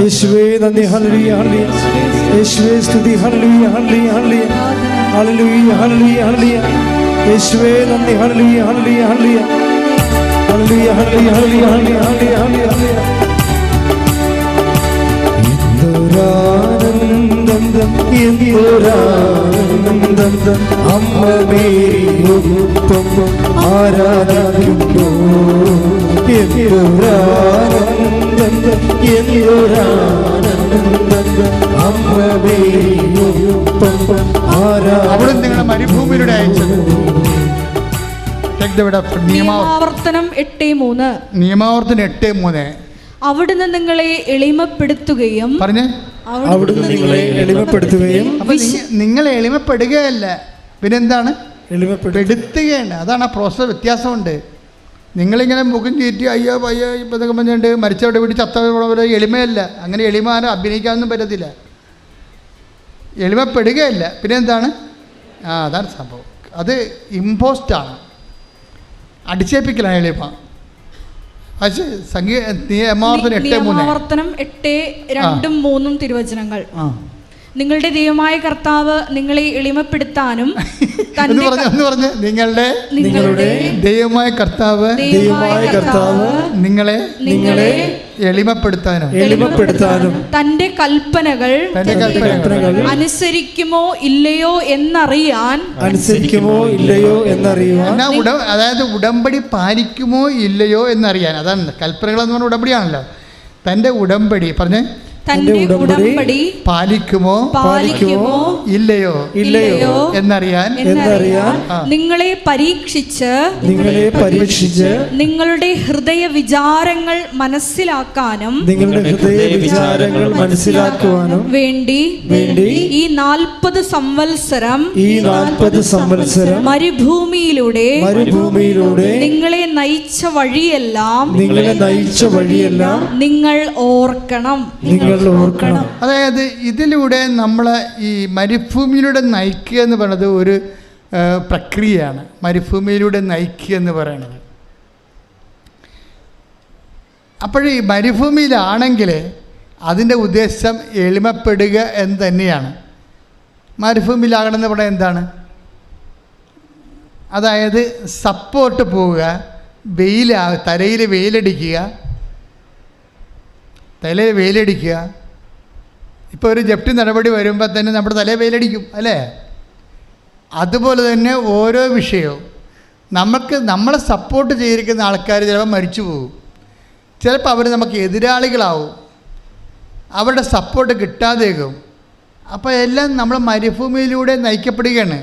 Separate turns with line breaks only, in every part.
യേശുവേ നന്ദി hallelujah hallelujah യേശുവേ സ്തുതി hallelujah hallelujah hallelujah hallelujah hallelujah hallelujah യേശുവേ നന്ദി hallelujah hallelujah hallelujah hallelujah hallelujah hallelujah hallelujah hallelujah hallelujah എന്തൊരാനന്ദം എന്തൊരാനന്ദം അമ്മ മേരിയൊപ്പം ആരാധിക്കുന്നു എന്തൊരാനന്ദം എന്തൊരാനന്ദം
അവിടെ നിങ്ങളെ മരുഭൂമിയിലൂടെ അയച്ചത്.
നിയമാവർത്തനം എട്ട് മൂന്ന്.
നിയമാവർത്തനം എട്ട് മൂന്ന്.
അവിടുന്ന് നിങ്ങളെ എളിമപ്പെടുത്തുകയും
പറഞ്ഞേ?
അവിടുന്ന് നിങ്ങളെ എളിമപ്പെടുത്തുകയും
അപ്പൊ നിങ്ങ- നിങ്ങൾ എളിമപ്പെടുകയല്ല? പിന്നെന്താണ്? എളിമപ്പെടുത്തുകയാണ് അതാണ് ആ പ്രോസസ് വ്യത്യാസമുണ്ട്. നിങ്ങളിങ്ങനെ മുഖം ചീറ്റി അയ്യോ അയ്യോ ഇപ്പം നിങ്ങൾ പറഞ്ഞുകൊണ്ട് മരിച്ചവിടെ വീട്ടിൽ ചത്തവരെ എളിമയല്ല. അങ്ങനെ എളിമാനെ അഭിനയിക്കാനൊന്നും പറ്റത്തില്ല. എളിമപ്പെടുകയല്ല. പിന്നെ എന്താണ്? ആ അതാണ് സംഭവം. അത് ഇമ്പോസ്റ്റാണ് അടിച്ചേപ്പിക്കലാണ് എളിമ. പക്ഷേ സംഗീത നിയമാവർത്തനം എട്ട് മൂന്ന്
നിയമാവർത്തനം എട്ട് രണ്ടും മൂന്നും തിരുവചനങ്ങൾ.
ആ.
നിങ്ങളുടെ ദൈവമായ കർത്താവ് നിങ്ങളെ എളിമപ്പെടുത്താനും തന്റെ
പറഞ്ഞ എന്ന് നിങ്ങളുടെ
നിങ്ങളുടെ
ദൈവമായ കർത്താവ്
ദൈവമായ കർത്താവ്
നിങ്ങളെ
നിങ്ങളെ
എളിമപ്പെടുത്താനും
എളിമപ്പെടുത്താനും
തന്റെ കൽപ്പനകൾ
തന്റെ കൽപ്പനകൾ
അനുസരിക്കുമോ ഇല്ലയോ എന്നറിയാൻ
അനുസരിക്കുമോ ഇല്ലയോ
എന്നറിയാൻ അതായത് ഉടമ്പടി പാലിക്കുമോ ഇല്ലയോ എന്നറിയാൻ. അതാണ് കൽപ്പനകൾ എന്ന് പറഞ്ഞ ഉടമ്പടിയാണല്ലോ. തന്റെ ഉടമ്പടി പറഞ്ഞേ
തന്റെ
ഉടമ്പടി
പാലിക്കുമോ?
പാലിക്കുമോ?
ഇല്ലയോ?
ഇല്ലയോ?
എന്നറിയാൻ?
എന്നറിയാൻ. നിങ്ങളെ പരീക്ഷിച്ച്
നിങ്ങളെ പരീക്ഷിച്ച്
നിങ്ങളുടെ ഹൃദയ വിചാരങ്ങൾ മനസ്സിലാക്കാനും
നിങ്ങളുടെ ഹൃദയ വിചാരങ്ങൾ മനസ്സിലാക്കുവാനും
വേണ്ടി
വേണ്ടി
ഈ നാൽപ്പത് സംവത്സരം
ഈ നാൽപ്പത് സംവത്സരം
മരുഭൂമിയിലൂടെ
മരുഭൂമിയിലൂടെ
നിങ്ങളെ നയിച്ച വഴിയെല്ലാം
നിങ്ങളെ നയിച്ച വഴിയെല്ലാം
നിങ്ങൾ ഓർക്കണം.
നിങ്ങൾ ഓർക്കണം.
അതായത് ഇതിലൂടെ നമ്മൾ ഈ മരുഭൂമിയിലൂടെ നയിക്കുക എന്ന് പറയുന്നത് ഒരു പ്രക്രിയയാണ്. മരുഭൂമിയിലൂടെ നയിക്കുക എന്ന് പറയുന്നത്. അപ്പോഴീ മരുഭൂമിയിലാണെങ്കിൽ അതിന്റെ ഉദ്ദേശം എളിമപ്പെടുക എന്ന് തന്നെയാണ്. മരുഭൂമിയിലാകണമെന്ന് പറയുന്നത് എന്താണ്? അതായത് സപ്പോർട്ട് പോവുക വെയിലാ തലയിൽ വെയിലടിക്കുക തലയിൽ വെയിലടിക്കുക ഇപ്പോൾ ഒരു ജപ്തി നടപടി വരുമ്പോൾ തന്നെ നമ്മുടെ തലയിൽ വെയിലടിക്കും അല്ലേ? അതുപോലെ തന്നെ ഓരോ വിഷയവും. നമുക്ക് നമ്മളെ സപ്പോർട്ട് ചെയ്തിരിക്കുന്ന ആൾക്കാർ ചിലപ്പോൾ മരിച്ചു പോകും. ചിലപ്പോൾ അവർ നമുക്ക് എതിരാളികളാവും. അവരുടെ സപ്പോർട്ട് കിട്ടാതേക്കും അപ്പോൾ എല്ലാം നമ്മൾ മരുഭൂമിയിലൂടെ നയിക്കപ്പെടുകയാണ്.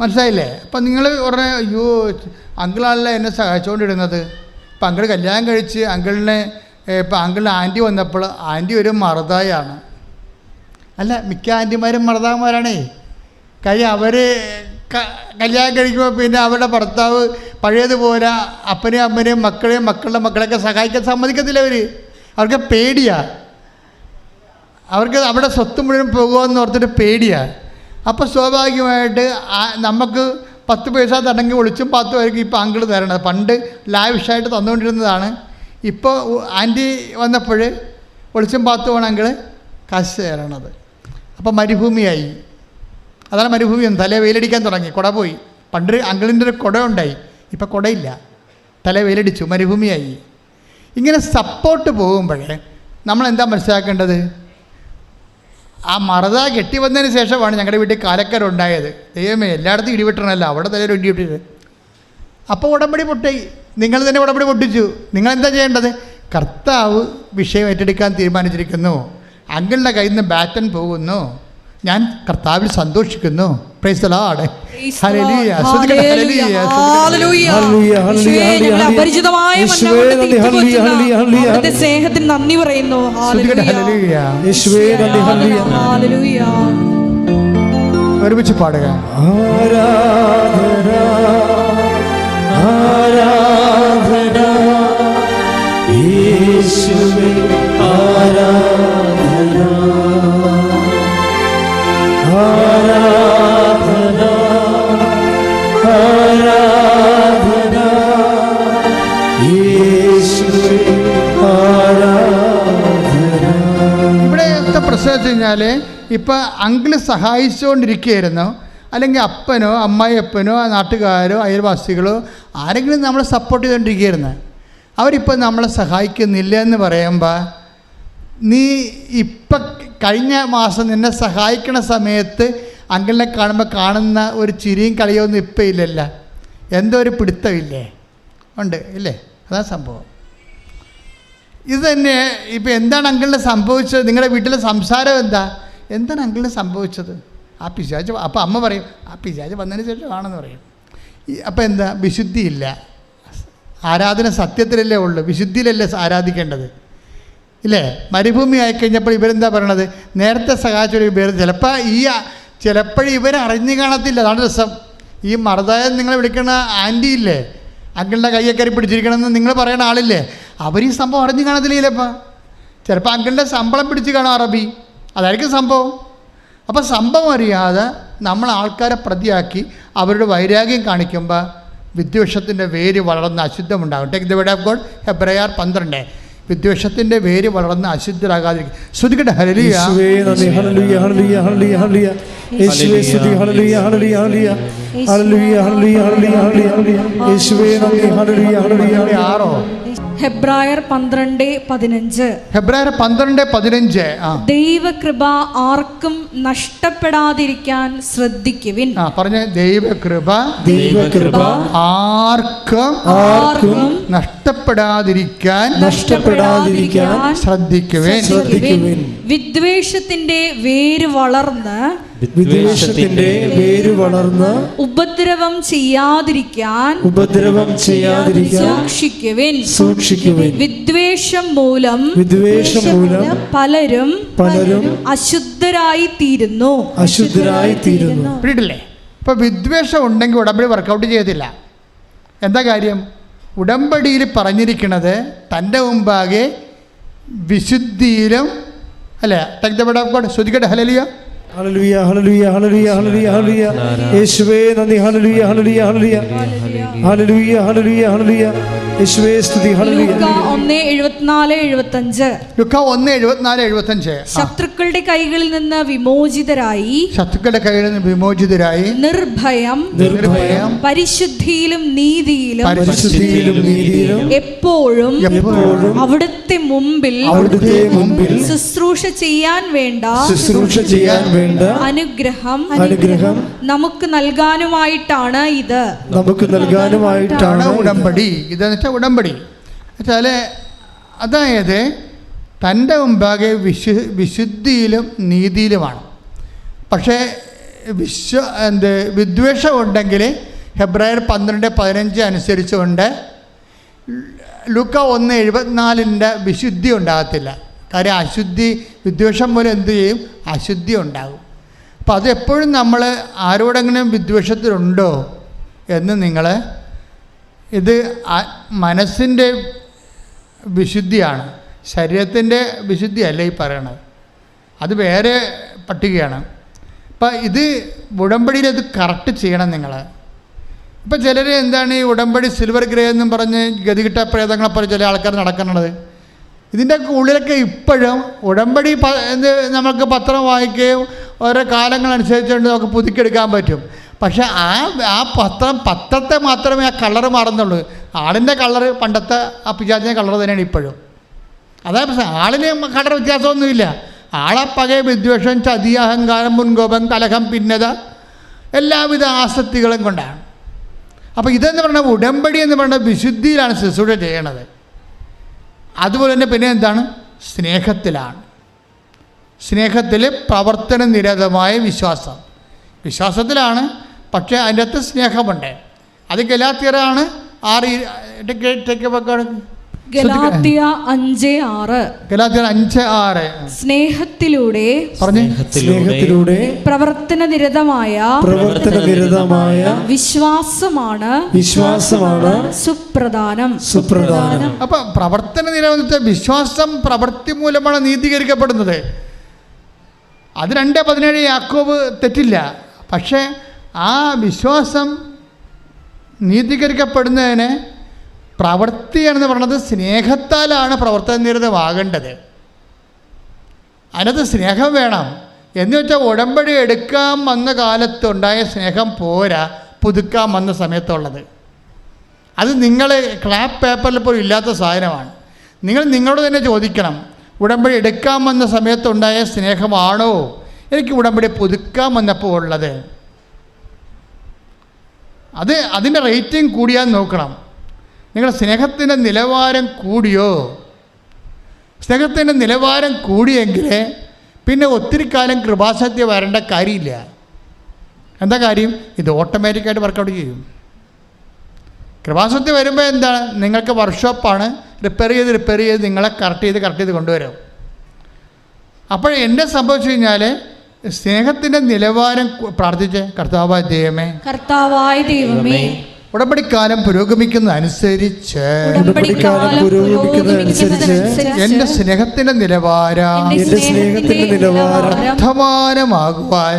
മനസ്സിലായില്ലേ? അപ്പം നിങ്ങൾ ഉടനെ അയ്യോ അങ്കിളാണല്ലോ എന്നെ സഹായിച്ചുകൊണ്ടിരുന്നത് ഇപ്പം അങ്കിൾ കല്യാണം കഴിച്ച് അങ്കിളിനെ ഇപ്പം അങ്കിൾ ആന്റി വന്നപ്പോൾ ആന്റി ഒരു മറുതായാണ് അല്ല മിക്ക ആന്റിമാരും മറുതാമാരാണേ കാര്യം അവർ കല്യാണം കഴിക്കുമ്പോൾ പിന്നെ അവരുടെ ഭർത്താവ് പഴയതുപോലെ അപ്പനെയും അമ്മനെയും മക്കളെയും മക്കളുടെ മക്കളെയൊക്കെ സഹായിക്കാൻ സമ്മതിക്കത്തില്ല അവർ അവർക്ക് പേടിയാണ് അവർക്ക് അവിടെ സ്വത്ത് മുഴുവൻ പോകുമെന്ന് ഓർത്തിട്ട് പേടിയാണ് അപ്പോൾ സ്വാഭാവികമായിട്ട് നമുക്ക് പത്ത് പൈസ തടങ്ങി ഒളിച്ചും പത്ത് പേർക്ക് ഇപ്പോൾ അങ്കിൾ തരണത്. പണ്ട് ലാവിഷായിട്ട് തന്നുകൊണ്ടിരുന്നതാണ്. ഇപ്പോൾ ആന്റി വന്നപ്പോൾ ഒളിച്ചും പാത്തു വേണമെങ്കിൽ കാശ് തരണത്. അപ്പോൾ മരുഭൂമിയായി. അതാണ് മരുഭൂമി തലേ വെയിലടിക്കാൻ തുടങ്ങി. കുട പോയി. പണ്ട് അങ്കിളിന്റെ ഒരു കുട ഉണ്ടായി. ഇപ്പം കുടയില്ല. തല വെയിലടിച്ചു. മരുഭൂമിയായി. ഇങ്ങനെ സപ്പോർട്ട് പോകുമ്പോഴേ നമ്മൾ എന്താ മനസ്സിലാക്കേണ്ടത്? ആ മറത കെട്ടി വന്നതിന് ശേഷമാണ് ഞങ്ങളുടെ വീട്ടിൽ കാലക്കാരുണ്ടായത്. ദൈവമേ എല്ലായിടത്തും ഇടിവിട്ടണമല്ലോ അവിടെ തലയിൽ ഇടിവിട്ടത് അപ്പോൾ ഉടമ്പടി പൊട്ടി നിങ്ങൾ തന്നെ ഉടമ്പടി പൊട്ടിച്ചു നിങ്ങൾ എന്താ ചെയ്യേണ്ടത്? കർത്താവ് വിഷയം ഏറ്റെടുക്കാൻ തീരുമാനിച്ചിരിക്കുന്നു. അങ്കിളുടെ കയ്യിൽ നിന്ന് ബാറ്റൻ പോകുന്നു. ഞാൻ കർത്താവിൽ സന്തോഷിക്കുന്നു. Praise Lord
Lord.
സ്തുതിക്കട്ടെ
Hallelujah.
കഴിഞ്ഞാൽ ഇപ്പം അങ്കിൾ സഹായിച്ചുകൊണ്ടിരിക്കുകയായിരുന്നു അല്ലെങ്കിൽ അപ്പനോ അമ്മായിയപ്പനോ നാട്ടുകാരോ അയൽവാസികളോ ആരെങ്കിലും നമ്മളെ സപ്പോർട്ട് ചെയ്തുകൊണ്ടിരിക്കുകയായിരുന്നു അവരിപ്പോൾ നമ്മളെ സഹായിക്കുന്നില്ല എന്ന് പറയുമ്പോൾ നീ ഇപ്പം കഴിഞ്ഞ മാസം നിന്നെ സഹായിക്കണ സമയത്ത് അങ്കിളിനെ കാണുമ്പോൾ കാണുന്ന ഒരു ചിരിയും കളിയൊന്നും ഇപ്പം ഇല്ലല്ല. എന്തോ ഒരു പിടുത്തമില്ലേ ഉണ്ട് ഇല്ലേ? അതാണ് സംഭവം. ഇത് തന്നെ ഇപ്പം എന്താണ് അങ്കിളിന് സംഭവിച്ചത്? നിങ്ങളുടെ വീട്ടിലെ സംസാരം എന്താ? എന്താണ് അങ്കിളിന് സംഭവിച്ചത്? ആ പിശാജ് അപ്പോൾ അമ്മ പറയും ആ പിശാജ് വന്നതിന് ശേഷമാണെന്ന് പറയും. അപ്പോൾ അപ്പം എന്താ? വിശുദ്ധിയില്ല. ആരാധന സത്യത്തിലല്ലേ ഉള്ളൂ. വിശുദ്ധിയിലല്ലേ ആരാധിക്കേണ്ടത്? ഇല്ലേ? മരുഭൂമി ആയിക്കഴിഞ്ഞപ്പോൾ ഇവരെന്താ പറയണത്? നേരത്തെ സഹായിച്ചൊരു പേര് ചിലപ്പോൾ ഈ ചിലപ്പോഴും ഇവരറിഞ്ഞു കാണത്തില്ല. അതാണ് രസം. ഈ മറുതായ നിങ്ങളെ വിളിക്കുന്ന ആന്റി ഇല്ലേ? അങ്കിളിന്റെ കയ്യെ കയറി പിടിച്ചിരിക്കണമെന്ന് നിങ്ങൾ പറയുന്ന ആളില്ലേ? അവർ ഈ സംഭവം അറിഞ്ഞു കാണത്തില്ല ചിലപ്പോൾ ചിലപ്പോൾ അങ്കിളിന്റെ ശമ്പളം പിടിച്ച് കാണും അറബി. അതായിരിക്കും സംഭവം. അപ്പോൾ സംഭവം അറിയാതെ നമ്മൾ ആൾക്കാരെ പ്രതിയാക്കി അവരുടെ വൈരാഗ്യം കാണിക്കുമ്പോൾ വിദ്വേഷത്തിന്റെ വേര് വളർന്ന് അശുദ്ധമുണ്ടാകും. Take the word of God Hebrews പന്ത്രണ്ട്. വിദ്വേഷത്തിന്റെ വേര് വളർന്ന് അശുദ്ധരാകാതിരിക്കും ശ്രുതികട്ടെ ഹരലിയ
ഹല്ലേലൂയ ഹല്ലേലൂയ ഹല്ലേലൂയ ഹല്ലേലൂയ. യേശുവേ സ്തുതി hallelujah hallelujah hallelujah. Hallelujah hallelujah hallelujah hallelujah. യേശുവേ നന്ദി. Hallelujah hallelujah. ഹല്ലേലൂയ
ആറോ?
ഹെബ്രായർ പന്ത്രണ്ട് പതിനഞ്ച്.
ഹെബ്രായർ പന്ത്രണ്ട് പതിനഞ്ച്
ദൈവകൃപ ആർക്കും നഷ്ടപ്പെടാതിരിക്കാൻ ശ്രദ്ധിക്കുവിൻ.
ആ പറഞ്ഞ ദൈവകൃപ
ദൈവകൃപ
ആർക്കും
ആർക്കും
നഷ്ടപ്പെടാതിരിക്കാൻ
നഷ്ടപ്പെടാതിരിക്കാൻ
ശ്രദ്ധിക്കുവിൻ.
ശ്രദ്ധിക്കുവിൻ.
വിദ്വേഷത്തിന്റെ വേര് വളർന്ന്
വിദ്വേഷത്തിന്റെ വേര് വളർന്ന്
ഉപദ്രവം ചെയ്യാതിരിക്കാൻ
ഉപദ്രവം ചെയ്യാതിരിക്കാൻ
സൂക്ഷിക്കുവിൻ.
സൂക്ഷിക്കുവിൻ.
വിദ്വേഷം മൂലം
വിദ്വേഷം മൂലം
പലരും
പലരും
അശുദ്ധരായി തീരുന്നു
അശുദ്ധരായി തീരുന്നു
പിടിയിട്ടില്ലേ? ഇപ്പോൾ വിദ്വേഷം ഉണ്ടെങ്കിൽ ഉടമ്പടി വർക്കൗട്ട് ചെയ്തില്ല എന്താ കാര്യം? ഉടമ്പടിയിൽ പറഞ്ഞിരിക്കുന്നത് തന്റെ മുമ്പാകെ വിശുദ്ധിയിലും അല്ലേ? Take the word of God ശ്രുതികട്ടെ hallelujah
hallelujah hallelujah hallelujah hallelujah hallelujah യേശുവേ നന്ദി യേശുവേ സ്തുതി
ഒന്ന് എഴുപത്തിനാല് എഴുപത്തഞ്ച്
ലുക്ക ഒന്ന് എഴുപത്തിനാല് എഴുപത്തഞ്ച്.
ശത്രുക്കളുടെ കൈകളിൽ നിന്ന് വിമോചിതരായി.
ശത്രുക്കളുടെ കൈകളിൽ നിന്ന് വിമോചിതരായി.
നിർഭയം.
നിർഭയം.
പരിശുദ്ധിയിലും നീതിയിലും
പരിശുദ്ധിയിലും നീതിയിലും
എപ്പോഴും
എപ്പോഴും
അവിടുത്തെ മുമ്പിൽ
അവിടുത്തെ മുമ്പിൽ
ശുശ്രൂഷ ചെയ്യാൻ വേണ്ട
ശുശ്രൂഷ ചെയ്യാൻ വേണ്ട
അനുഗ്രഹം
അനുഗ്രഹം
നമുക്ക് നൽകാനുമായിട്ടാണ് ഇത്.
നമുക്ക് നൽകാനുമായിട്ടാണ്
ഉടമ്പടി. ഇതെന്ന് വെച്ചാൽ ഉടമ്പടി. വെച്ചാൽ അതായത് തന്റെ മുമ്പാകെ വിശു വിശുദ്ധിയിലും നീതിയിലുമാണ്. പക്ഷേ വിശ്വ എന്ത് വിദ്വേഷം ഉണ്ടെങ്കിൽ ഹെബ്രായർ പന്ത്രണ്ട് പതിനഞ്ച് അനുസരിച്ചുകൊണ്ട് ലുക്ക ഒന്ന് എഴുപത്തിനാലിന്റെ വിശുദ്ധി ഉണ്ടാകത്തില്ല. കാര്യം അശുദ്ധി വിദ്വേഷം മൂലം എന്തു ചെയ്യും? അശുദ്ധി ഉണ്ടാകും. അപ്പോൾ അതെപ്പോഴും നമ്മൾ ആരോടെങ്കിലും വിദ്വേഷത്തിലുണ്ടോ എന്ന് നിങ്ങൾ ഇത് മനസ്സിന്റെ വിശുദ്ധിയാണ്. ശരീരത്തിന്റെ വിശുദ്ധിയല്ല ഈ പറയണത്? അത് വേറെ പട്ടികയാണ്. അപ്പം ഇത് ഉടമ്പടിയിൽ അത് കറക്റ്റ് ചെയ്യണം നിങ്ങൾ ഇപ്പം ചിലർ എന്താണ് ഈ ഉടമ്പടി സിൽവർ ഗ്രേ എന്നും പറഞ്ഞ് ഗതികിട്ട പ്രേതങ്ങളെപ്പോലെ ചില ആൾക്കാർ നടക്കുന്നത് ഇതിന്റെ ഉള്ളിലൊക്കെ ഇപ്പോഴും ഉടമ്പടി എന്ത് നമുക്ക് പത്രം വായിക്കുകയും ഓരോ കാലങ്ങളനുസരിച്ചുകൊണ്ട് നമുക്ക് പുതുക്കിയെടുക്കാൻ പറ്റും. പക്ഷേ ആ ആ പത്രം പത്രത്തെ മാത്രമേ ആ കളറ് മാറുന്നുള്ളൂ. ആളിന്റെ കളറ് പണ്ടത്തെ ആ പിജാത്തിന്റെ കളർ തന്നെയാണ് ഇപ്പോഴും. അതായത് പക്ഷേ ആളിന് കളർ വ്യത്യാസമൊന്നുമില്ല. ആളെ പകയ വിദ്വേഷം ചതി അഹങ്കാരം മുൻകോപം കലഹം ഭിന്നത എല്ലാവിധ ആസക്തികളും കൊണ്ടാണ്. അപ്പോൾ ഇതെന്ന് പറഞ്ഞാൽ ഉടമ്പടി എന്ന് പറഞ്ഞാൽ വിശുദ്ധിയിലാണ് ശുശ്രൂഷ ചെയ്യണത്. അതുപോലെ തന്നെ പിന്നെ എന്താണ്? സ്നേഹത്തിലാണ്. സ്നേഹത്തിൽ പ്രവർത്തന നിരതമായ വിശ്വാസം. വിശ്വാസത്തിലാണ്. പക്ഷേ അതിന്റെ അകത്ത് സ്നേഹമുണ്ട്. അത് ഗലാത്തിയറാണ് ആറ് ടേക്ക് ടേക്ക്
ഗലാത്തിയ അഞ്ച് ആറ്.
ഗലാത്തിയർ അഞ്ച് ആറ്.
സ്നേഹത്തിലൂടെ
സ്നേഹത്തിലൂടെ
പ്രവർത്തന നിരതമായ
പ്രവർത്തന നിരതമായ
വിശ്വാസമാണ്
വിശ്വാസമാണ്
സുപ്രധാനം.
സുപ്രധാനം.
അപ്പൊ പ്രവർത്തന നിരവധി വിശ്വാസം പ്രവൃത്തി മൂലമാണ് നീതീകരിക്കപ്പെടുന്നത്. അത് രണ്ട് പതിനേഴ് യാക്കോബ് തെറ്റില്ല. പക്ഷേ ആ വിശ്വാസം നീതീകരിക്കപ്പെടുന്നതിന് പ്രവൃത്തി എന്ന് പറയുന്നത് സ്നേഹത്താലാണ് പ്രവർത്തന നിരതമാകേണ്ടത് അതിനകത്ത് സ്നേഹം വേണം. എന്ന് വെച്ചാൽ ഉടമ്പടി എടുക്കാൻ വന്ന കാലത്തുണ്ടായ സ്നേഹം പോരാ പുതുക്കാൻ വന്ന സമയത്തുള്ളത്. അത് നിങ്ങൾ ക്ലാപ്പ് പേപ്പറിൽ പോലും ഇല്ലാത്ത സാധനമാണ്. നിങ്ങൾ നിങ്ങളോട് തന്നെ ചോദിക്കണം ഉടമ്പടി എടുക്കാൻ വന്ന സമയത്തുണ്ടായ സ്നേഹമാണോ? എനിക്ക് ഉടമ്പടി പുതുക്കാൻ വന്നപ്പോൾ ഉള്ളത്. അത് അതിന്റെ റേറ്റിംഗ് കൂടിയാൽ നോക്കണം. നിങ്ങളുടെ സ്നേഹത്തിന്റെ നിലവാരം കൂടിയോ? സ്നേഹത്തിന്റെ നിലവാരം കൂടിയെങ്കിൽ പിന്നെ ഒത്തിരി കാലം കൃപാസത്യ വരേണ്ട കാര്യമില്ല. എന്താ കാര്യം? ഇത് ഓട്ടോമാറ്റിക്കായിട്ട് വർക്കൗട്ട് ചെയ്യും. കൃപാസത്യം വരുമ്പോൾ എന്താണ്? നിങ്ങൾക്ക് വർക്ക്ഷോപ്പാണ് റിപ്പയർ ചെയ്ത് റിപ്പയർ ചെയ്ത് നിങ്ങളെ കറക്റ്റ് ചെയ്ത് കറക്റ്റ് ചെയ്ത് കൊണ്ടുവരും. അപ്പോൾ എന്നെ സംഭവിച്ചു കഴിഞ്ഞാൽ സ്നേഹത്തിന്റെ നിലവാരം പ്രാർത്ഥിച്ച്. കർത്താവായ ദൈവമേ.
കർത്താവായ ദൈവമേ
ഉടമ്പടിക്കാലം പുരോഗമിക്കുന്നതനുസരിച്ച്
പുരോഗമിക്കുന്നതനുസരിച്ച്
എന്റെ സ്നേഹത്തിന്റെ നിലവാരം
എന്റെ സ്നേഹത്തിന്റെ നിലവാരം
വർദ്ധമാനമാകുവാൻ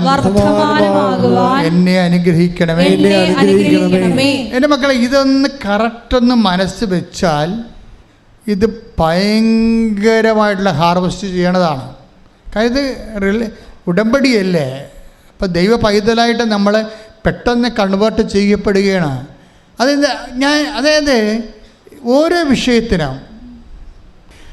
എന്നെ അനുഗ്രഹിക്കണമേ.
എന്നെ അനുഗ്രഹിക്കണമേ.
എന്റെ മക്കളെ ഇതൊന്ന് കറക്റ്റൊന്ന് മനസ്സ് വെച്ചാൽ ഇത് ഭയങ്കരമായിട്ടുള്ള ഹാർവസ്റ്റ് ചെയ്യണതാണ്. കാര്യം ഇത് റില ഉടമ്പടിയല്ലേ? അപ്പം ദൈവ പൈതലായിട്ട് നമ്മൾ പെട്ടെന്ന് കൺവേർട്ട് ചെയ്യപ്പെടുകയാണ്. അതായത് ഞാൻ അതായത് ഓരോ വിഷയത്തിനും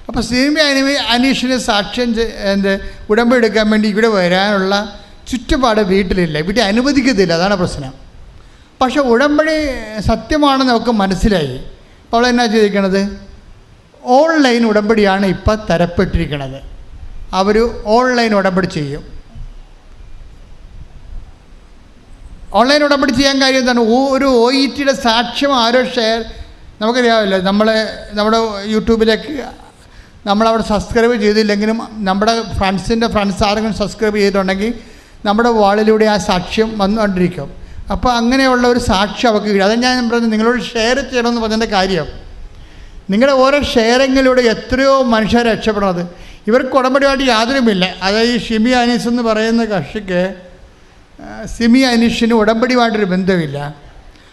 അപ്പോൾ സീമി അനി അനീഷിന് സാക്ഷ്യം എന്ത്? ഉടമ്പെടുക്കാൻ വേണ്ടി ഇവിടെ വരാനുള്ള ചുറ്റുപാട് വീട്ടിലില്ല. വീട്ടിൽ അനുവദിക്കത്തില്ല. അതാണ് പ്രശ്നം. പക്ഷെ ഉടമ്പടി സത്യമാണെന്ന് നമുക്ക് മനസ്സിലായി. അപ്പോൾ അവൾ എന്നാ ചോദിക്കണത്? ഓൺലൈൻ ഉടമ്പടിയാണ് ഇപ്പം തരപ്പെട്ടിരിക്കുന്നത് അവർ ഓൺലൈൻ ഉടമ്പടി ചെയ്യും. ഓൺലൈൻ ഉടമ്പടി ചെയ്യാൻ കാര്യം ഓ- ഒരു ഒ ഇ ടിയുടെ സാക്ഷ്യം ആരോ ഷെയർ നമുക്കറിയാമല്ലോ നമ്മൾ നമ്മുടെ യൂട്യൂബിലേക്ക് നമ്മളവിടെ സബ്സ്ക്രൈബ് ചെയ്തില്ലെങ്കിലും നമ്മുടെ ഫ്രണ്ട്സിന്റെ ഫ്രണ്ട്സ് ആരെങ്കിലും സബ്സ്ക്രൈബ് ചെയ്തിട്ടുണ്ടെങ്കിൽ നമ്മുടെ വാളിലൂടെ ആ സാക്ഷ്യം വന്നുകൊണ്ടിരിക്കും. അപ്പോൾ അങ്ങനെയുള്ള ഒരു സാക്ഷ്യം അവർക്ക് കിട്ടും. അത് ഞാൻ പറഞ്ഞത് നിങ്ങളോട് ഷെയർ ചെയ്യണമെന്ന് പറഞ്ഞതിന്റെ കാര്യം. നിങ്ങളുടെ ഓരോ ഷെയറിങ്ങിലൂടെ എത്രയോ മനുഷ്യർ രക്ഷപ്പെടുന്നത് ഇവർക്ക് ഉടമ്പടിയായിട്ട് യാതൊരുമില്ല. അതായത് ഈ ഷിമി അനീസ് എന്ന് പറയുന്ന കക്ഷിക്ക് സിമി അനീഷിന് ഉടമ്പടിയുമായിട്ടൊരു ബന്ധമില്ല.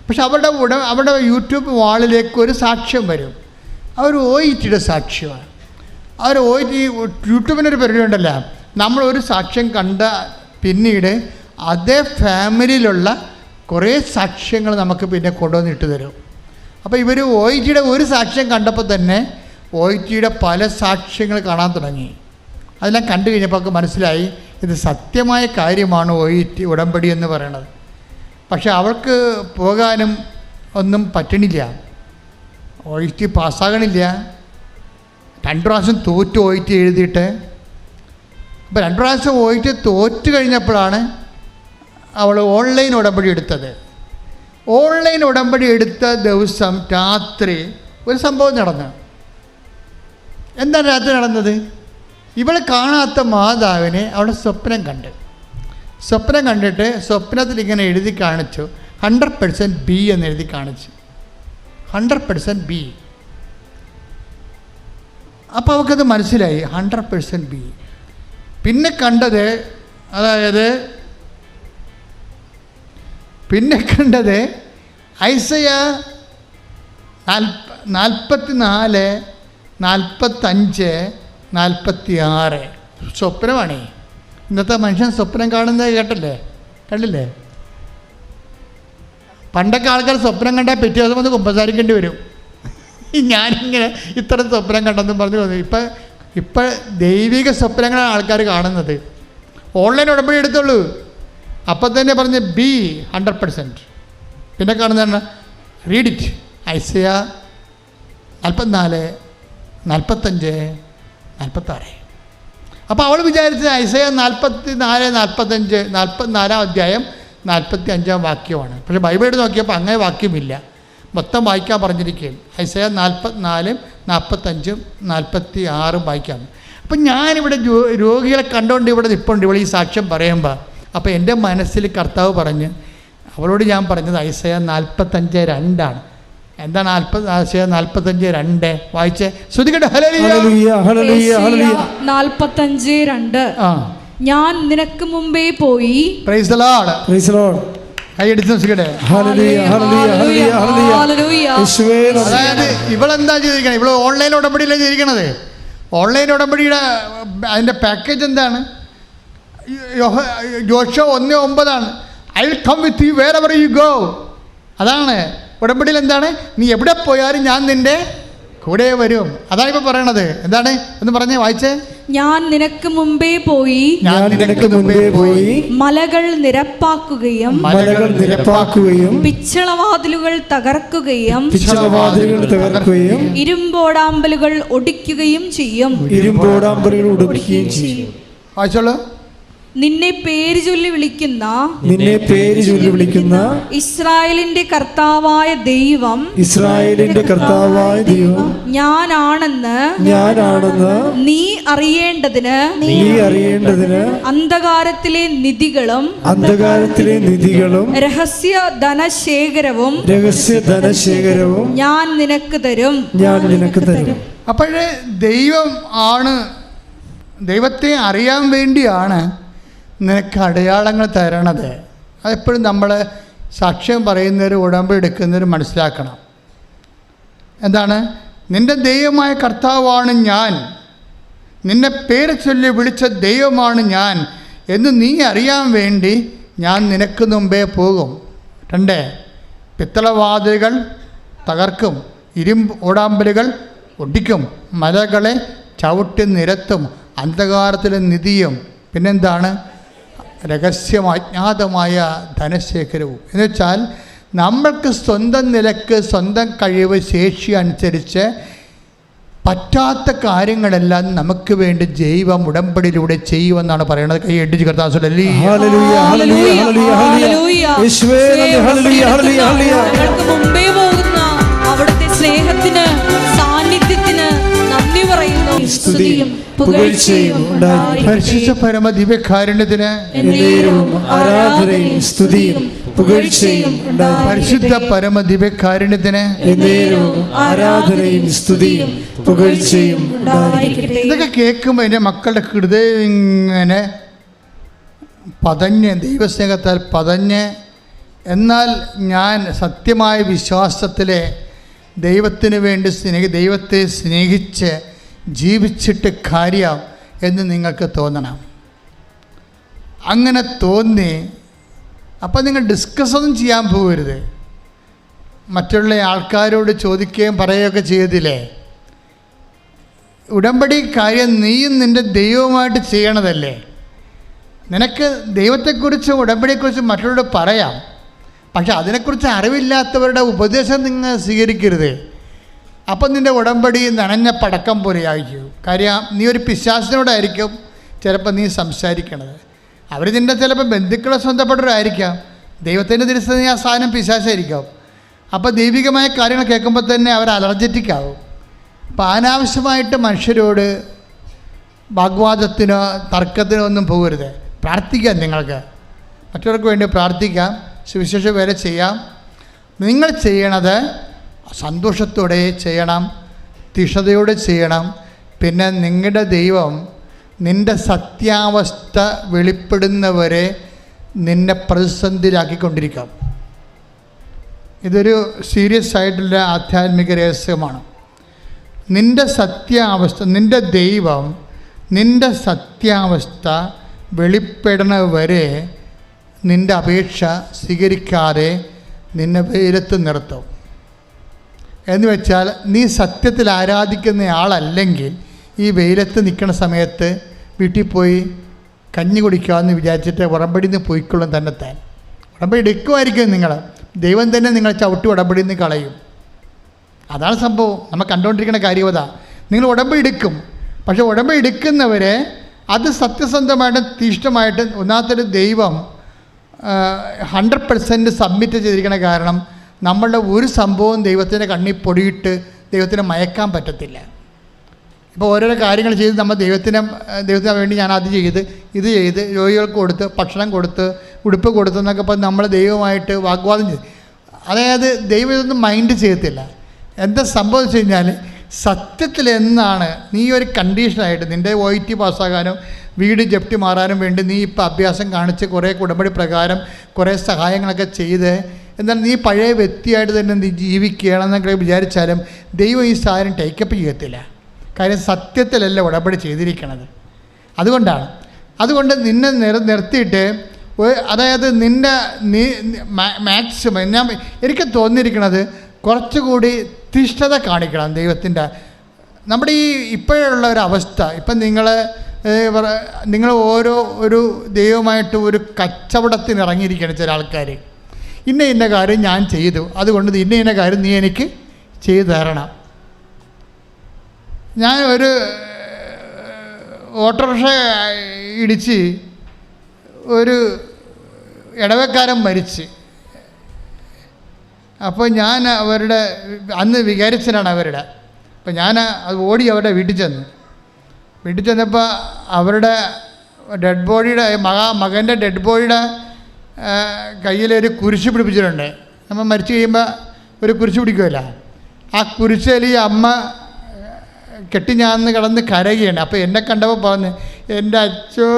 പക്ഷെ അവരുടെ ഉട അവരുടെ യൂട്യൂബ് വാളിലേക്ക് ഒരു സാക്ഷ്യം വരും. അവർ ഒ ഇ ടിയുടെ സാക്ഷ്യമാണ്. അവർ ഒ ടി യൂട്യൂബിനൊരു പരിപാടി ഉണ്ടല്ലോ നമ്മളൊരു സാക്ഷ്യം കണ്ട പിന്നീട് അതേ ഫാമിലിയിലുള്ള കുറേ സാക്ഷ്യങ്ങൾ നമുക്ക് പിന്നെ കൊണ്ടുവന്നിട്ട് തരും. അപ്പോൾ ഇവർ ഒ ഇ ടിയുടെ ഒരു സാക്ഷ്യം കണ്ടപ്പോൾ തന്നെ ഒ ഇ ടിയുടെ പല സാക്ഷ്യങ്ങൾ കാണാൻ തുടങ്ങി. അതെല്ലാം കണ്ടു കഴിഞ്ഞപ്പോൾ മനസ്സിലായി ഇത് സത്യമായ കാര്യമാണ് ടി ഉടമ്പടി എന്ന് പറയണത്. പക്ഷെ അവൾക്ക് പോകാനും ഒന്നും പറ്റണില്ല. ഒ ഇ ടി പാസ്സാകണില്ല. രണ്ട് പ്രാവശ്യം തോറ്റ് ഒ ഇ ടി എഴുതിയിട്ട്. അപ്പോൾ രണ്ട് പ്രാവശ്യം ഒ ഇ ടി തോറ്റ് കഴിഞ്ഞപ്പോഴാണ് അവൾ ഓൺലൈൻ ഉടമ്പടി എടുത്തത്. ഓൺലൈൻ ഉടമ്പടി എടുത്ത ദിവസം രാത്രി ഒരു സംഭവം നടന്നു. എന്താണ് രാത്രി നടന്നത്? ഇവൾ കാണാത്ത മാതാവിനെ അവൾ സ്വപ്നം കണ്ട്. സ്വപ്നം കണ്ടിട്ട് സ്വപ്നത്തിൽ ഇങ്ങനെ എഴുതി കാണിച്ചു. ഹൺഡ്രഡ് പെർസെന്റ് ബി എന്ന് എഴുതി കാണിച്ചു. ഹൺഡ്രഡ് പെർസെന്റ് ബി അപ്പോൾ അവൾക്കത് മനസ്സിലായി ഹൺഡ്രഡ് പെർസെന്റ് ബി പിന്നെ കണ്ടത് അതായത് പിന്നെ കണ്ടത് ഐസയ നാൽപ്പ നാൽപ്പത്തി നാല് നാൽപ്പത്തഞ്ച് നാൽപ്പത്തി ആറ് സ്വപ്നമാണേ. ഇന്നത്തെ മനുഷ്യൻ സ്വപ്നം കാണുന്നത് കേട്ടല്ലേ? കണ്ടില്ലേ? പണ്ടൊക്കെ ആൾക്കാർ സ്വപ്നം കണ്ടാൽ പിറ്റേ ദിവസം വന്ന് കുമ്പസാരിക്കേണ്ടി വരും. ഞാനിങ്ങനെ ഇത്ര സ്വപ്നം കണ്ടെന്നും പറഞ്ഞു തോന്നി ഇപ്പം ഇപ്പം ദൈവിക സ്വപ്നങ്ങളാണ് ആൾക്കാർ കാണുന്നത്. ഓൺലൈൻ ഉടമ്പടി എടുത്തോളൂ അപ്പം തന്നെ പറഞ്ഞ് ബി ഹൺഡ്രഡ് പെർസെന്റ്. പിന്നെ കാണുന്നതാണ് റീഡിറ്റ്. ഐസയ നാൽപ്പത്തിനാല് നാൽപ്പത്തഞ്ച് നാൽപ്പത്താറ് അപ്പോൾ അവൾ വിചാരിച്ച ഐസയ നാൽപ്പത്തി നാല് നാൽപ്പത്തഞ്ച് നാൽപ്പത്തിനാലാം അധ്യായം നാൽപ്പത്തി അഞ്ചാം വാക്യമാണ്. പക്ഷേ ബൈബിൾ നോക്കിയപ്പോൾ അങ്ങനെ വാക്യമില്ല. മൊത്തം വായിക്കാൻ പറഞ്ഞിരിക്കുകയും ഐസയ നാൽപ്പത്തിനാലും നാൽപ്പത്തഞ്ചും നാൽപ്പത്തി ആറും വായിക്കാം. അപ്പം ഞാനിവിടെ രോഗികളെ കണ്ടുകൊണ്ട് ഇവിടെ നിൽപ്പുണ്ട് ഇവിടെ ഈ സാക്ഷ്യം പറയുമ്പോൾ അപ്പോൾ എന്റെ മനസ്സിൽ കർത്താവ് പറഞ്ഞ് അവളോട് ഞാൻ പറഞ്ഞത് ഐസയ നാൽപ്പത്തഞ്ച് രണ്ടാണ്. എന്താ നാൽപ്പത് ഐസയ നാൽപ്പത്തഞ്ച് രണ്ട്. വായിച്ചേ. ശ്രുതികട്ടെ
നാൽപ്പത്തഞ്ച് രണ്ട്. ഞാൻ നിനക്ക് മുമ്പേ പോയി.
അതായത് ഇവളെന്താ ചെയ്തിരിക്കണത് ഇവൾ ഓൺലൈൻ ഉടമ്പടിയിലാണ് ചെയ്തിരിക്കണത്? ഓൺലൈൻ ഉടമ്പടിയുടെ അതിന്റെ പാക്കേജ് എന്താണ്? ജോഷോ ഒന്ന് ഒമ്പതാണ്. I will come with you wherever you go അതാണ്. ഉടമ്പടിയിൽ എന്താണ്? നീ എവിടെ പോയാലും ഞാൻ നിന്റെ കൂടെ വരും. അതാണ് ഇപ്പൊ പറയണത്. എന്താണ്? എന്ന് പറഞ്ഞേ വായിച്ചേ.
ഞാൻ നിനക്ക് മുമ്പേ പോയി.
ഞാൻ നിനക്ക് മുമ്പേ പോയി.
മലകൾ നിരപ്പാക്കുകയും
മലകൾ നിരപ്പാക്കുകയും
പിച്ചളവാതിലുകൾ തകർക്കുകയും
പിച്ചളവാതിലുകൾ തകർക്കുകയും
ഇരുമ്പോടാമ്പലുകൾ ഒടിക്കുകയും ചെയ്യും.
ഇരുമ്പോടാമ്പലുകൾ ഒടിക്കുകയും ചെയ്യും.
വായിച്ചോളൂ.
നിന്നെ പേര് ചൊല്ലി വിളിക്കുന്ന
നിന്നെ പേര് ചൊല്ലി വിളിക്കുന്ന
ഇസ്രായേലിന്റെ കർത്താവായ ദൈവം
ഇസ്രായേലിന്റെ കർത്താവായ ദൈവം
ഞാനാണെന്ന്
ഞാനാണെന്ന്
നീ അറിയേണ്ടതിന്
നീ അറിയേണ്ടതിന്
അന്ധകാരത്തിലെ നിധികളും
അന്ധകാരത്തിലെ നിധികളും
രഹസ്യ ധനശേഖരവും
രഹസ്യ ധനശേഖരവും
ഞാൻ നിനക്ക് തരും.
ഞാൻ നിനക്ക് തരും.
അപ്പോഴേ ദൈവം ആണ് ദൈവത്തെ അറിയാൻ വേണ്ടിയാണ് നിനക്ക് അടയാളങ്ങൾ തരണത്. അതെപ്പോഴും നമ്മൾ സാക്ഷ്യം പറയുന്നവർ ഉടമ്പ് എടുക്കുന്നവർ മനസ്സിലാക്കണം. എന്താണ്? നിന്റെ ദൈവമായ കർത്താവാണ് ഞാൻ. നിന്നെ പേര് ചൊല്ലി വിളിച്ച ദൈവമാണ് ഞാൻ. എന്ന് നീ അറിയാൻ വേണ്ടി ഞാൻ നിനക്ക് മുമ്പേ പോകും. രണ്ട് പിത്തളവാതിലുകൾ തകർക്കും. ഇരുമ്പ് ഓടാമ്പലുകൾ ഒടിക്കും. മലകളെ ചവിട്ടി നിരത്തും. അന്ധകാരത്തിലെ നിധിയും. പിന്നെന്താണ്? രഹസ്യം അജ്ഞാതമായ ധനശേഖരവും എന്നുവെച്ചാൽ നമ്മൾക്ക് സ്വന്തം നിലയ്ക്ക് സ്വന്തം കഴിവ് ശേഷി അനുസരിച്ച് പറ്റാത്ത കാര്യങ്ങളെല്ലാം നമുക്ക് വേണ്ടി ജൈവം ഉടമ്പടിയിലൂടെ ചെയ്യുമെന്നാണ് പറയുന്നത് കൈ എഡിച്ച് കർത്താസുലി
ഹല്ലേലൂയ, ഹല്ലേലൂയ, ഹല്ലേലൂയ, ഹല്ലേലൂയ. യേശുവേ, ഹല്ലേലൂയ, ഹല്ലേലൂയ, ഹല്ലേലൂയ.
ഞങ്ങൾക്ക് മുമ്പേ പോകുന്ന അവിടുത്തെ സ്നേഹത്തിന് സ്തുതിയും പുകഴ്ചയും.
പരിശുദ്ധ പരമ ദിവ്യകാരുണ്യത്തിന്
ആരാധനയും സ്തുതിയും പുകഴ്ചയും.
പരിശുദ്ധ പരമ ദിവ്യകാരുണ്യത്തിന്
ആരാധനയും സ്തുതിയും പുകഴ്ചയും.
ഇതൊക്കെ കേൾക്കുമ്പോൾ എന്റെ മക്കളുടെ ഹൃദയം ഇങ്ങനെ പതഞ്ഞ് ദൈവസ്നേഹത്താൽ പതഞ്ഞ് എന്നാൽ ഞാൻ സത്യമായ വിശ്വാസത്തിലെ ദൈവത്തിന് വേണ്ടി സ്നേഹി ദൈവത്തെ സ്നേഹിച്ച് ജീവിച്ചിട്ട് കാര്യം എന്ന് നിങ്ങൾക്ക് തോന്നണം. അങ്ങനെ തോന്നി അപ്പം നിങ്ങൾ ഡിസ്കസ് ഒന്നും ചെയ്യാൻ പോകരുത്. മറ്റുള്ള ആൾക്കാരോട് ചോദിക്കുകയും പറയുകയൊക്കെ ചെയ്തില്ലേ ഉടമ്പടി കാര്യം നീയും നിന്റെ ദൈവവുമായിട്ട് ചെയ്യണതല്ലേ? നിനക്ക് ദൈവത്തെക്കുറിച്ചും ഉടമ്പടിയെക്കുറിച്ചും മറ്റുള്ളവരോട് പറയാം. പക്ഷെ അതിനെക്കുറിച്ച് അറിവില്ലാത്തവരുടെ ഉപദേശം നിങ്ങൾ സ്വീകരിക്കരുത്. അപ്പം നിന്റെ ഉടമ്പടി നനഞ്ഞ പടക്കം പോലെയായിരിക്കും. കാര്യം നീ ഒരു പിശാസിനോടായിരിക്കും ചിലപ്പോൾ നീ സംസാരിക്കണത്. അവർ നിന്റെ ചിലപ്പോൾ ബന്ധുക്കളെ സ്വന്തപ്പെട്ടവരായിരിക്കാം. ദൈവത്തിന്റെ ദിവസം നീ ആ സാധനം പിശാസായിരിക്കാം അപ്പോൾ ദൈവികമായ കാര്യങ്ങൾ കേൾക്കുമ്പോൾ തന്നെ അവർ അലർജറ്റിക് ആവും. അപ്പോൾ അനാവശ്യമായിട്ട് മനുഷ്യരോട് വാഗ്വാദത്തിനോ തർക്കത്തിനോ ഒന്നും പോകരുത്. പ്രാർത്ഥിക്കാം നിങ്ങൾക്ക്. മറ്റവർക്ക് വേണ്ടി പ്രാർത്ഥിക്കാം. സുവിശേഷ വേല ചെയ്യാം. നിങ്ങൾ ചെയ്യണത് സന്തോഷത്തോടെ ചെയ്യണം തിഷതയോടെ ചെയ്യണം. പിന്നെ നിങ്ങളുടെ ദൈവം നിന്റെ സത്യാവസ്ഥ വെളിപ്പെടുന്നവരെ നിന്നെ പ്രതിസന്ധിയിലാക്കിക്കൊണ്ടിരിക്കാം. ഇതൊരു സീരിയസ് ആയിട്ടുള്ള ആധ്യാത്മിക രഹസ്യമാണ്. നിന്റെ സത്യാവസ്ഥ നിന്റെ ദൈവം നിന്റെ സത്യാവസ്ഥ വെളിപ്പെടുന്നത് വരെ നിന്റെ അപേക്ഷ സ്വീകരിക്കാതെ നിന്നെ വെയിലത്ത് നിർത്തും. എന്ന് വെച്ചാൽ നീ സത്യത്തിൽ ആരാധിക്കുന്ന ആളല്ലെങ്കിൽ ഈ വെയിലത്ത് നിൽക്കുന്ന സമയത്ത് വീട്ടിൽ പോയി കഞ്ഞി കുടിക്കാമെന്ന് വിചാരിച്ചിട്ട് ഉടമ്പടി നിന്ന് പോയിക്കൊള്ളും തന്നെ താൻ ഉടമ്പടി എടുക്കുമായിരിക്കും നിങ്ങൾ. ദൈവം തന്നെ നിങ്ങളെ ചവിട്ടി ഉടമ്പടി നിന്ന് കളയും. അതാണ് സംഭവം. നമ്മൾ കണ്ടുകൊണ്ടിരിക്കുന്ന കാര്യം അതാ. നിങ്ങൾ ഉടമ്പടി എടുക്കും. പക്ഷെ ഉടമ്പടി എടുക്കുന്നവരെ അത് സത്യസന്ധമായിട്ട് തീഷ്ണമായിട്ട് ഒന്നാമത്തെ ദൈവം ഹൺഡ്രഡ് പെർസെന്റ് സബ്മിറ്റ് ചെയ്തിരിക്കുന്ന കാരണം നമ്മളുടെ ഒരു സംഭവം ദൈവത്തിന്റെ കണ്ണിൽ പൊടിയിട്ട് ദൈവത്തിനെ മയക്കാൻ പറ്റത്തില്ല. ഇപ്പോൾ ഓരോരോ കാര്യങ്ങൾ ചെയ്ത് നമ്മൾ ദൈവത്തിനെ ദൈവത്തിന് വേണ്ടി ഞാൻ അത് ചെയ്ത് ഇത് ചെയ്ത് രോഗികൾക്ക് കൊടുത്ത് ഭക്ഷണം കൊടുത്ത് ഉടുപ്പ് കൊടുത്ത് എന്നൊക്കെ പറഞ്ഞ് നമ്മൾ ദൈവമായിട്ട് വാഗ്വാദം ചെയ്ത്. അതായത് ദൈവം ഇതൊന്നും മൈൻഡ് ചെയ്യത്തില്ല. എന്താ സംഭവിച്ചു കഴിഞ്ഞാൽ സത്യത്തിൽ എന്നാണ് നീ ഒരു കണ്ടീഷനായിട്ട് നിന്റെ ഒ ടി പാസ്സാകാനും വീട് ജപ്തി മാറാനും വേണ്ടി നീ ഇപ്പോൾ അഭ്യാസം കാണിച്ച് കുറേ കുടമ്പടി പ്രകാരം കുറേ സഹായങ്ങളൊക്കെ ചെയ്ത് എന്നാൽ നീ പഴയ വ്യക്തിയായിട്ട് തന്നെ നീ ജീവിക്കുകയാണെന്നൊക്കെ വിചാരിച്ചാലും ദൈവം ഈ സാധനം ടേക്കപ്പ് ചെയ്യത്തില്ല. കാര്യം സത്യത്തിലല്ല ഉടമ്പടി ചെയ്തിരിക്കണത്? അതുകൊണ്ടാണ്. അതുകൊണ്ട് നിന്നെ നിർ നിർത്തിയിട്ട് അതായത് നിന്റെ നീ മാക്സിമം ഞാൻ എനിക്ക് തോന്നിയിരിക്കുന്നത് കുറച്ചുകൂടി തിഷ്ഠത കാണിക്കണം ദൈവത്തിന്റെ. നമ്മുടെ ഈ ഇപ്പോഴുള്ള ഒരു അവസ്ഥ ഇപ്പം നിങ്ങൾ നിങ്ങൾ ഓരോ ഒരു ദൈവമായിട്ട് ഒരു കച്ചവടത്തിന് ഇറങ്ങിയിരിക്കുകയാണ് ചില ആൾക്കാർ ഇന്ന ഇന്ന കാര്യം ഞാൻ ചെയ്തു. അതുകൊണ്ട് ഇന്ന ഇന്ന കാര്യം നീ എനിക്ക് ചെയ്തു തരണം. ഞാൻ ഒരു ഓട്ടോറിക്ഷ ഇടിച്ച് ഒരു ഇടവക്കാരൻ മരിച്ച്. അപ്പോൾ ഞാൻ അവരുടെ അന്ന് വികാരിച്ചനാണ് അവരുടെ. അപ്പോൾ ഞാൻ അത് ഓടി അവരുടെ വീട്ടിൽ ചെന്നു. വീട്ടിൽ ചെന്നപ്പോൾ അവരുടെ ഡെഡ് ബോഡിയുടെ മകാ മകന്റെ ഡെഡ് ബോഡിയുടെ കയ്യിലൊരു കുരിശ് പിടിപ്പിച്ചിട്ടുണ്ട്. നമ്മൾ മരിച്ചു കഴിയുമ്പോൾ ഒരു കുരിശ് പിടിക്കുമല്ല ആ കുരിശിൽ ഈ അമ്മ കെട്ടി ഞാന്ന് കിടന്ന് കരയുകയാണ്. അപ്പോൾ എന്നെ കണ്ടപ്പോൾ പറഞ്ഞ് എന്റെ അച്ഛോ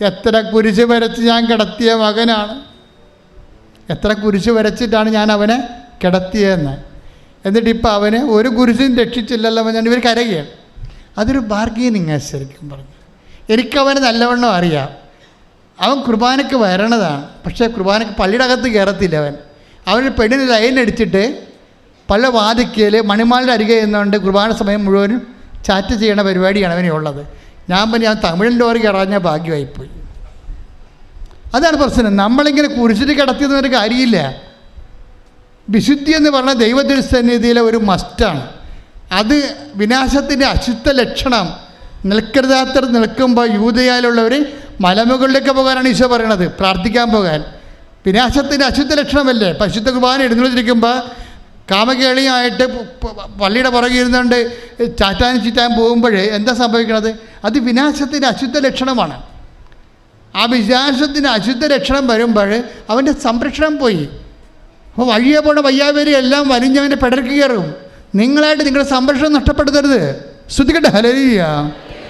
എത്ര കുരിശ് വരച്ച് ഞാൻ കിടത്തിയ മകനാണ്. എത്ര കുരിശ് വരച്ചിട്ടാണ് ഞാൻ അവനെ കിടത്തിയതെന്ന് എന്നിട്ട് ഇപ്പോൾ അവന് ഒരു കുരിശും രക്ഷിച്ചില്ലല്ലോ ഞാൻ ഇവർ കരയുകയാണ്. അതൊരു ബാർഗെയിനിങ് ശരിക്കും പറഞ്ഞു. എനിക്കവന് നല്ലവണ്ണം അറിയാം. അവൻ കുർബാനയ്ക്ക് വരണതാണ്. പക്ഷേ കുർബാനയ്ക്ക് പള്ളിയുടെ അകത്ത് കയറത്തില്ല അവൻ. അവന് പെണ്ണിന് ലൈൻ അടിച്ചിട്ട് പല വാതിക്കയിൽ മണിമാലിന്റെ അരികെ നിന്നുകൊണ്ട് കുർബാന സമയം മുഴുവനും ചാറ്റ് ചെയ്യണ പരിപാടിയാണ് അവനുള്ളത് ഞാൻ പറഞ്ഞു ഞാൻ തമിഴിന്റെ ലോറി കയറാഞ്ഞ ഭാഗ്യമായിപ്പോയി. അതാണ് പ്രശ്നം. നമ്മളിങ്ങനെ കിടത്തിയെന്ന് ഒരു കാര്യമില്ല. വിശുദ്ധി എന്ന് പറഞ്ഞാൽ ദൈവത്തിരുസന്നിധിയിലെ ഒരു മസ്റ്റാണ്. അത് വിനാശത്തിന്റെ അശുദ്ധ ലക്ഷണം. നിൽക്കരുതാത്തർ നിൽക്കുമ്പോൾ യൂതയാലുള്ളവർ മലമുകളിലേക്ക് പോകാനാണ് ഈശോ പറയണത്. പ്രാർത്ഥിക്കാൻ പോകാൻ. വിനാശത്തിന്റെ അശുദ്ധ ലക്ഷണമല്ലേ? പശുദ്ധ കുർബാന എഴുന്നള്ളിച്ചിരിക്കുമ്പോൾ കാമകേളിയായിട്ട് പള്ളിയുടെ പുറകെ ഇരുന്നുകൊണ്ട് ചാറ്റാൻ ചീറ്റാൻ പോകുമ്പോഴേ എന്താ സംഭവിക്കണത്? അത് വിനാശത്തിന്റെ അശുദ്ധ ലക്ഷണമാണ്. ആ വിനാശത്തിന്റെ അശുദ്ധ ലക്ഷണം വരുമ്പോൾ അവന്റെ സംരക്ഷണം പോയി. അപ്പോൾ വഴിയെ പോണ വയ്യാവേരി എല്ലാം വലിഞ്ഞവന്റെ പിടർക്ക് കയറും. നിങ്ങളായിട്ട് നിങ്ങളുടെ സംരക്ഷണം നഷ്ടപ്പെടുത്തരുത്. ശ്രുതിക്കട്ടെ ഹലരിയ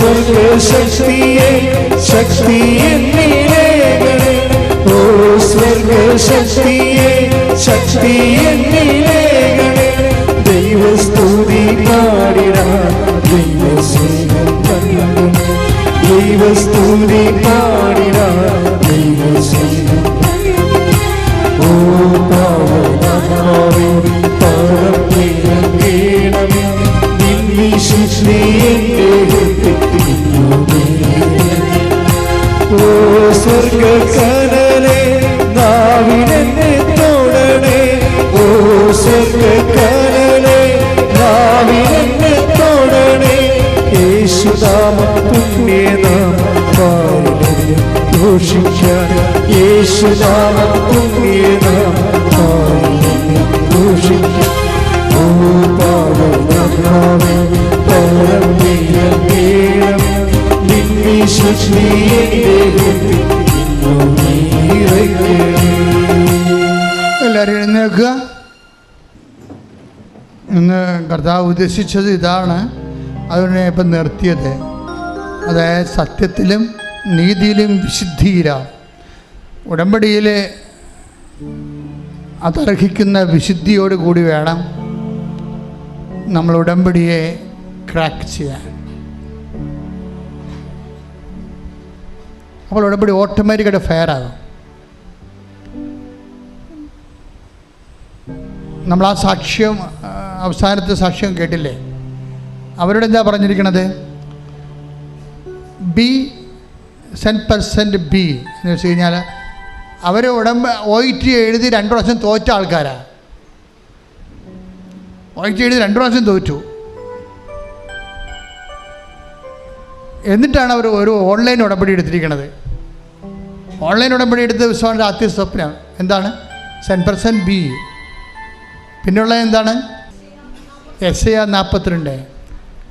സ്വർഗശക്തിയെ ശക്തിയെ നീലേകളെ ഓ സ്വർഗശക്തിയെ ശക്തിയെ നീലേകളെ ദൈവസ്തുതി പാടിടാൻ ദൈവസ്നേഹം ദൈവസ്തുതി പാടിടാൻ ദൈവസ്നേഹം സ്വർഗക്കനലെ നാവിനെന്നെ തോടണേ. ഓ സ്വർഗക്കനലെ നാവിനെന്നെ തോടണേ. യേശുനാമ പുണ്യനാമ പാടിനെ ഘോഷിക്കാൻ. യേശുനാമ പുണ്യനാമ ഓ പാവനാത്മാവേ പരമീരം
എല്ലാവരും എഴുന്നേൽക്കുക. ഇന്ന് കർത്താവ് ഉദ്ദേശിച്ചത് ഇതാണ്. ഞാൻ ഇപ്പം നിർത്തിയത്. അതായത് സത്യത്തിലും നീതിയിലും വിശുദ്ധിയിലാണ്. ഉടമ്പടിയിൽ അതർഹിക്കുന്ന വിശുദ്ധിയോട് കൂടി വേണം നമ്മൾ ഉടമ്പടിയെ ക്രാക്ക് ചെയ്യാൻ. അപ്പോൾ ഉടമ്പടി ഓട്ടോമാറ്റിക്കായിട്ട് ഫെയർ ആകും. നമ്മൾ ആ സാക്ഷ്യം അവസാനത്തെ സാക്ഷ്യം കേട്ടില്ലേ? അവരോട് എന്താ പറഞ്ഞിരിക്കണത്? ബി സെൻ പെർസെന്റ് ബി എന്ന് വെച്ച് കഴിഞ്ഞാൽ അവർ ഉടമ്പ ഒ ടി എഴുതി രണ്ട് പ്രാവശ്യം തോറ്റ ആൾക്കാരാണ് ഒ ടി എഴുതി രണ്ട് പ്രാവശ്യം തോറ്റു. എന്നിട്ടാണ് അവർ ഒരു ഓൺലൈൻ ഉടമ്പടി എടുത്തിരിക്കുന്നത്. ഓൺലൈൻ ഉടമ്പടി എടുത്ത വിശ്വാസം ആദ്യ സ്വപ്നം. എന്താണ്? Cent percent B. പിന്നെയുള്ള എന്താണ്? എസ് ഐ ആർ നാൽപ്പത്തിരണ്ട്.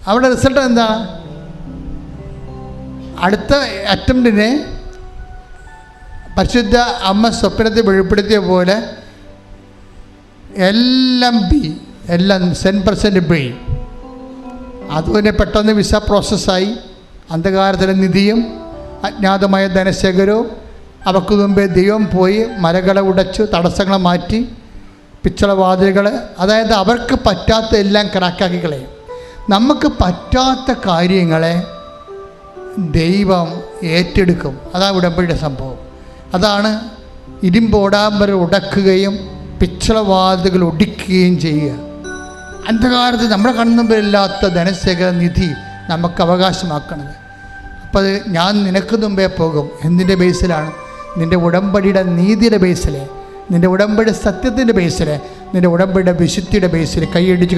അവിടെ റിസൾട്ട് എന്താ? അടുത്ത അറ്റംപ്റ്റിനെ പരിശുദ്ധ അമ്മ സ്വപ്നത്തെ വെളിപ്പെടുത്തിയ പോലെ എല്ലാം ബി എല്ലാം സെൻ പെർസെന്റ് ബി അതുപോലെ പെട്ടെന്ന് വിസ പ്രോസസ്സായി അന്ധകാരത്തിലെ നിധിയും അജ്ഞാതമായ ധനശേഖരവും അവക്ക് മുമ്പേ ദൈവം പോയി മരകളെ ഉടച്ചു തടസ്സങ്ങളെ മാറ്റി പിച്ചളവാതിലുകൾ അതായത് അവർക്ക് പറ്റാത്ത എല്ലാം ക്രാക്കാക്കി കളയും. നമുക്ക് പറ്റാത്ത കാര്യങ്ങളെ ദൈവം ഏറ്റെടുക്കും. അതാണ് ഉടമ്പടിയുടെ സംഭവം. അതാണ് ഇരുമ്പോടാമ്പര ഉടക്കുകയും പിച്ചളവാതിലുകൾ ഒടിക്കുകയും ചെയ്യുക. അന്ധകാരത്തിൽ നമ്മുടെ കണ്ണുമ്പിലില്ലാത്ത ധനശേഖര നിധി നമുക്ക് അവകാശമാക്കണത് അപ്പോൾ അത് ഞാൻ നിനക്ക് മുമ്പേ പോകും. എന്തിന്റെ ബേസിലാണ്? നിന്റെ ഉടമ്പടിയുടെ നീതിയുടെ ബേസിൽ നിന്റെ ഉടമ്പടി സത്യത്തിന്റെ ബേസിൽ നിന്റെ ഉടമ്പടിയുടെ വിശുദ്ധിയുടെ ബേസിൽ കൈയടിച്ച്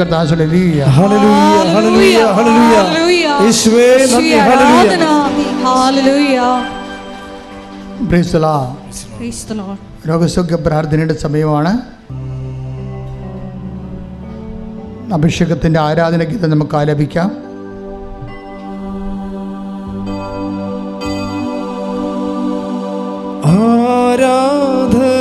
Lord.
രോഗസൗഖ്യ പ്രാർത്ഥനയുടെ സമയമാണ്. അഭിഷേകത്തിന്റെ ആരാധന ഗീതം നമുക്ക് ആലപിക്കാം.
ആരാധന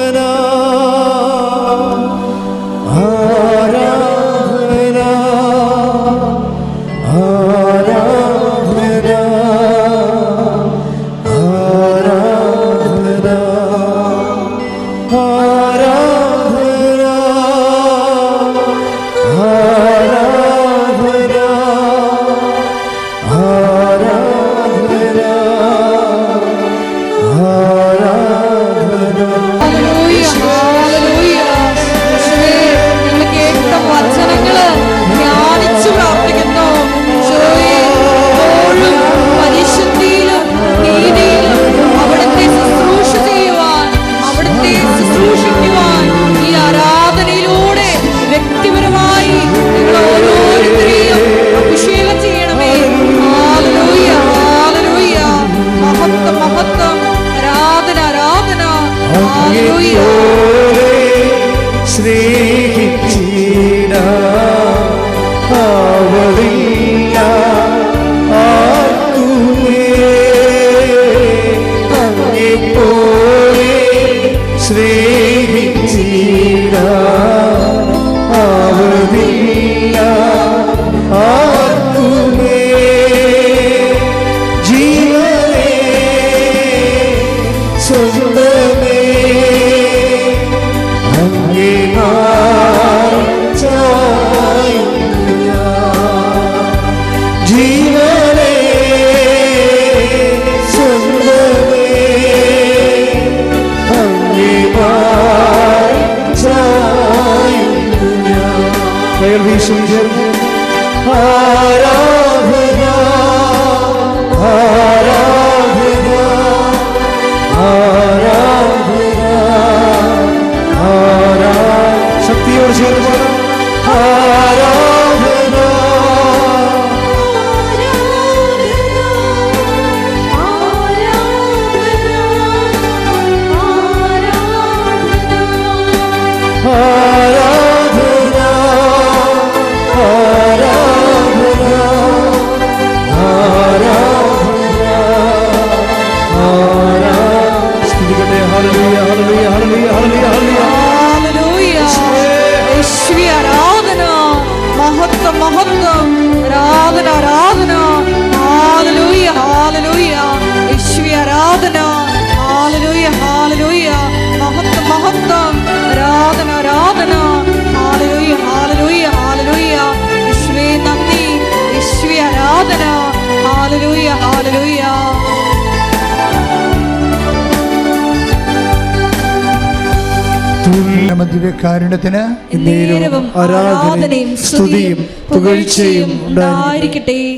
നേരവും ആരാധനയും സ്തുതിയും പുകഴ്ചയും ഉണ്ടായിരിക്കട്ടെ.